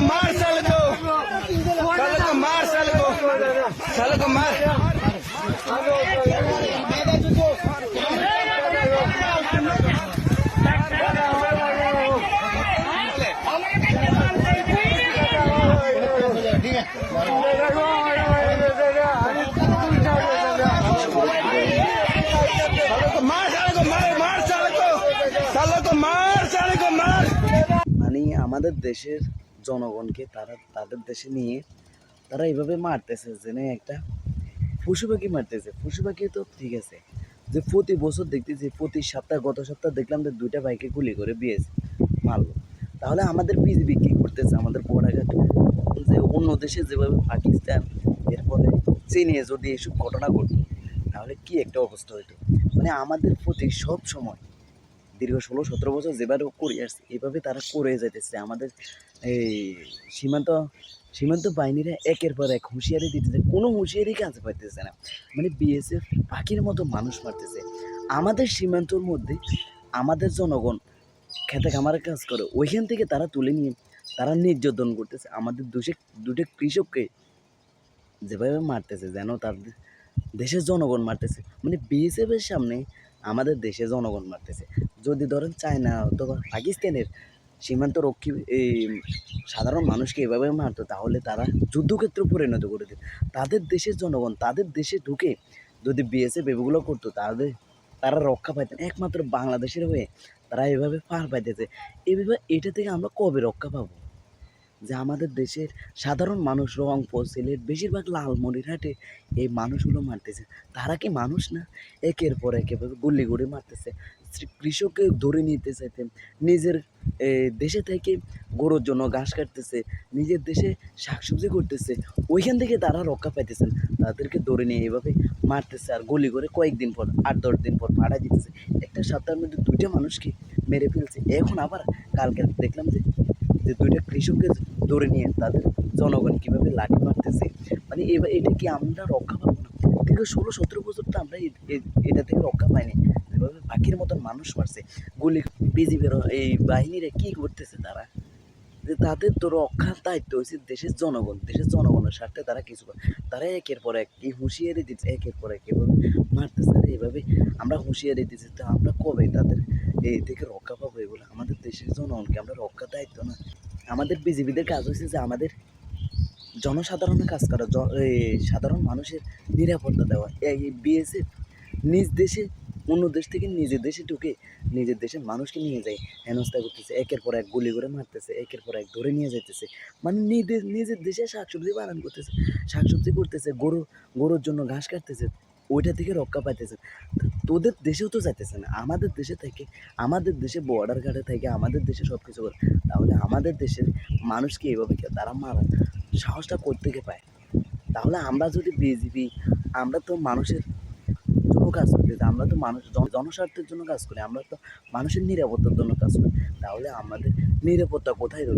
मार साले को साले को मार साले को साले को मार साले को मार साले को मार আমাদের দেশের জনগণকে তারা, তাদের দেশে নিয়ে তারা এইভাবে মারতেছে যে না একটা পশু পাখি মারতেছে। পশু পাখি তো ঠিক আছে, যে প্রতি বছর দেখতেছি, প্রতি সপ্তাহ, গত সপ্তাহ দেখলাম যে দুইটা বাইকে গুলি করে বিয়েছে মারলো। তাহলে আমাদের বিজিবি কী করতেছে? আমাদের বড়াঘাট যে অন্য দেশে যেভাবে পাকিস্তান, এরপরে চীনে যদি এসব ঘটনা ঘটতো তাহলে কি একটা অবস্থা হতো মানে আমাদের প্রতি সব সময় দীর্ঘ ষোলো, সতেরো বছর যেভাবে করে আসছে, এভাবে তারা করে যেতেছে আমাদের এই সীমান্ত সীমান্ত বাহিনীরা একের পর এক হুঁশিয়ারি দিতেছে, কোনো হুঁশিয়ারি কাজে পাইতেছে না। মানে বিএসএফ পাখির মতো মানুষ মারতেছে। আমাদের সীমান্তর মধ্যে আমাদের জনগণ খেতে খামারের কাজ করে, ওইখান থেকে তারা তুলে নিয়ে তারা নির্যাতন করতেছে। আমাদের দুশে, দুটো কৃষককে যেভাবে মারতেছে, যেন তাদের দেশের জনগণ মারতেছে। মানে বিএসএফের সামনে আমাদের দেশে জনগণ মারতেছে। যদি ধরেন চায়না অথবা পাকিস্তানের সীমান্ত রক্ষী, এই সাধারণ মানুষকে এভাবে মারতো, তাহলে তারা যুদ্ধক্ষেত্রে পরিণত করে দিত। তাদের দেশের জনগণ, তাদের দেশে ঢুকে যদি বিএসএফ এগুলো করতো তাদের তারা রক্ষা পাইতেন। একমাত্র বাংলাদেশের হয়ে তারা এভাবে পার পাইতেছে। এভাবে এটা থেকে আমরা কবে রক্ষা পাবো? যে আমাদের দেশের সাধারণ মানুষ রংপুর, সিলেট, বেশিরভাগ লালমনিরহাটে এই মানুষগুলো মারতেছে। তারা কি মানুষ না? একের পর এক গুলি করে মারতেছে। কৃষককে ধরে নিতে চাইতে, নিজের দেশে থেকে গরুর জন্য ঘাস কাটতেছে, নিজের দেশে শাকসবজি করতেছে, ওইখান থেকে তারা রক্ষা পাইতেছেন তাদেরকে ধরে নিয়ে এভাবে মারতেছে আর গুলি করে কয়েকদিন পর, আট, দশ দিন পর ভাড়া দিতেছে। একটা সপ্তাহের মধ্যে দুইটা মানুষকে মেরে ফেলছে। এখন আবার কালকে দেখলাম যে যে দুইটা কৃষককে ধরে নিয়ে তাদের জনগণ কীভাবে লাঠি মারতেছে মানে এবার এটা কি আমরা রক্ষা পাবো না? দীর্ঘ ষোলো সতেরো বছর তো আমরা এটা থেকে রক্ষা পাইনি। যেভাবে পাখির মতন মানুষ মারছে। গুলি বিজিবির এই বাহিনীরা কী করতেছে তারা? যে তাদের তো রক্ষার দায়িত্ব হচ্ছে দেশের জনগণ, দেশের জনগণের স্বার্থে তারা কিছু করে। তারা একের পর এক কি হুঁশিয়ারি দিচ্ছে, একের পর এক এভাবে মারতেছে। আর এভাবে আমরা হুঁশিয়ারি দিচ্ছি তো আমরা কবে তাদের এই থেকে রক্ষা পাবো এগুলো? আমাদের দেশের জনগণকে আমরা রক্ষার দায়িত্ব না। আমাদের বিজিবিদের কাজ হচ্ছে যে আমাদের জনসাধারণের কাজ করা সাধারণ মানুষের নিরাপত্তা দেওয়া। এই বিএসএফ নিজ দেশে, অন্য দেশ থেকে নিজের দেশে ঢুকে নিজের দেশের মানুষকে নিয়ে যায়, হেনস্থা করতেছে। একের পর এক গুলি করে মারতেছে, একের পর এক ধরে নিয়ে যাইতেছে। মানে নিজের নিজের দেশে শাকসবজি বানান করতেছে, শাকসবজি করতেছে, গরু, গরুর জন্য ঘাস কাটতেছে। ওইটা থেকে রক্ষা পাইতেছে। তোদের দেশেও তো যাইতেছে না। আমাদের দেশে থেকে, আমাদের দেশে বর্ডার ঘাটে থেকে, আমাদের দেশে সব কিছু করে, তাহলে আমাদের দেশের মানুষকে এইভাবে কেউ তারা মারা সাহসটা থেকে পায়? তাহলে আমরা যদি বিজেপি আমরা তো মানুষের জন্য কাজ করি, আমরা তো মানুষ, জন- জনস্বার্থের জন্য কাজ করি, আমরা তো মানুষের নিরাপত্তার জন্য কাজ করি, তাহলে আমাদের নিরাপত্তা কোথায় রইল